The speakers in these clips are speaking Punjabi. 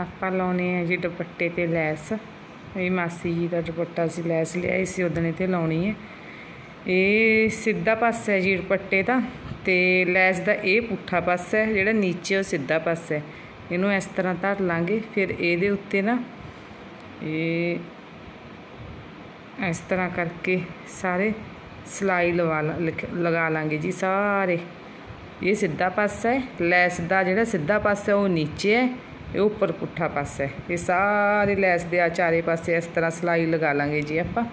ਆਪਾਂ ਲਾਉਣੇ ਆ ਜੀ ਦੁਪੱਟੇ ਤੇ ਲੈਸ। ਇਹ ਮਾਸੀ ਜੀ ਦਾ ਦੁਪੱਟਾ ਸੀ ਲੈਸ ਲਿਆਈ ਸੀ ਉਹਦਣੇ ਤੇ ਲਾਉਣੀ ਹੈ ਇਹ ਸਿੱਧਾ ਪਾਸਾ ਹੈ ਜੀ ਦੁਪੱਟੇ ਦਾ ਤੇ ਲੈਸ ਦਾ ਇਹ ਪੁੱਠਾ ਪਾਸਾ ਹੈ, ਜਿਹੜਾ ਨੀਚੇ ਉਹ ਸਿੱਧਾ ਪਾਸਾ ਹੈ। ਇਹਨੂੰ ਇਸ ਤਰ੍ਹਾਂ ਧਰ ਲਾਂਗੇ, ਫਿਰ ਇਹਦੇ ਉੱਤੇ ਨਾ ਇਹ ਇਸ ਤਰ੍ਹਾਂ ਕਰਕੇ ਸਾਰੇ ਸਿਲਾਈ ਲਵਾ ਲਿਖ- ਲਗਾ ਲਾਂਗੇ ਜੀ ਸਾਰੇ। ਇਹ ਸਿੱਧਾ ਪਾਸਾ ਹੈ, ਲੈਸ ਦਾ ਜਿਹੜਾ ਸਿੱਧਾ ਪਾਸਾ ਉਹ ਨੀਚੇ ਹੈ। ਇਹ ਉੱਪਰ ਪੁੱਠਾ ਪਾਸਾ ਹੈ। ਇਹ ਸਾਰੇ ਲੈਸ ਦੇ ਆ ਚਾਰੇ ਪਾਸੇ ਇਸ ਤਰ੍ਹਾਂ ਸਿਲਾਈ ਲਗਾ ਲਾਂਗੇ ਜੀ ਆਪਾਂ।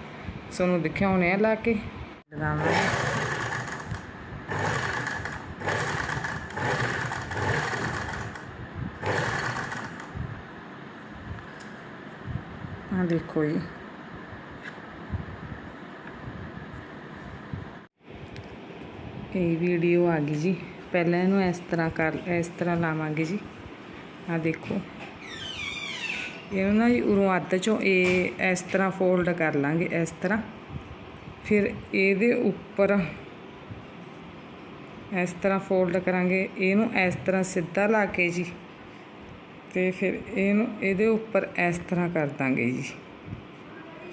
ਤੁਹਾਨੂੰ ਦਿਖਾਉਣੇ ਆ ਲਾ ਕੇ। ਲਗਾਵਾਂਗੇ ਆ ਦੇਖੋ ਜੀ। ਇਹ ਵੀਡੀਓ ਆ ਗਈ ਜੀ। ਪਹਿਲਾਂ ਇਹਨੂੰ ਇਸ ਤਰ੍ਹਾਂ ਕਰ, ਇਸ ਤਰ੍ਹਾਂ ਲਾਵਾਂਗੇ ਜੀ। ਆ ਦੇਖੋ। ਇਹਨੂੰ ਨਾ ਜੀ ਉਰੋਂ ਅੱਧ ਚੋਂ ਇਹ ਇਸ ਤਰ੍ਹਾਂ ਫੋਲਡ ਕਰ ਲਾਂਗੇ, ਇਸ ਤਰ੍ਹਾਂ। ਫਿਰ ਇਹਦੇ ਉੱਪਰ ਇਸ ਤਰ੍ਹਾਂ ਫੋਲਡ ਕਰਾਂਗੇ। ਇਹਨੂੰ ਇਸ ਤਰ੍ਹਾਂ ਸਿੱਧਾ ਲਾ ਕੇ ਜੀ ਤੇ ਫਿਰ ਇਹਨੂੰ ਇਹਦੇ ਉੱਪਰ ਇਸ ਤਰ੍ਹਾਂ ਕਰ ਦਾਂਗੇ ਜੀ।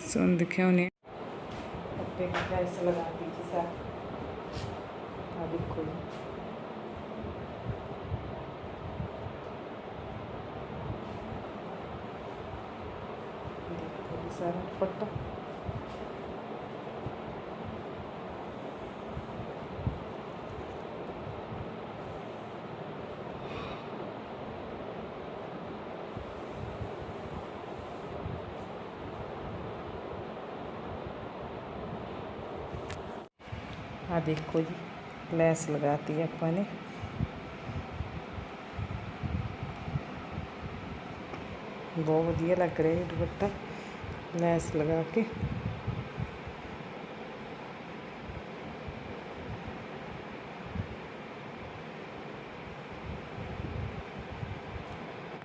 ਸੁਣ ਦਿਖਾਉਣੇ ਉਹਨੇ ਦੀ ਗੈਸ ਲਗਾ ਦਿੱਤੀ ਜੀ ਸਰ। ਆ ਦੇਖੋ ਜੀ ਦੇਖੋ ਜੀ ਸਾਰਾ ਦੁਪੱਟਾ ਆ ਦੇਖੋ ਜੀ ਲੈਸ ਲਗਾਤੀ ਆਪਾਂ ਨੇ ਬਹੁਤ ਵਧੀਆ ਲੱਗ ਰਿਹਾ ਇਹ ਦੁਪੱਟਾ ਲੈਸ ਲਗਾ ਕੇ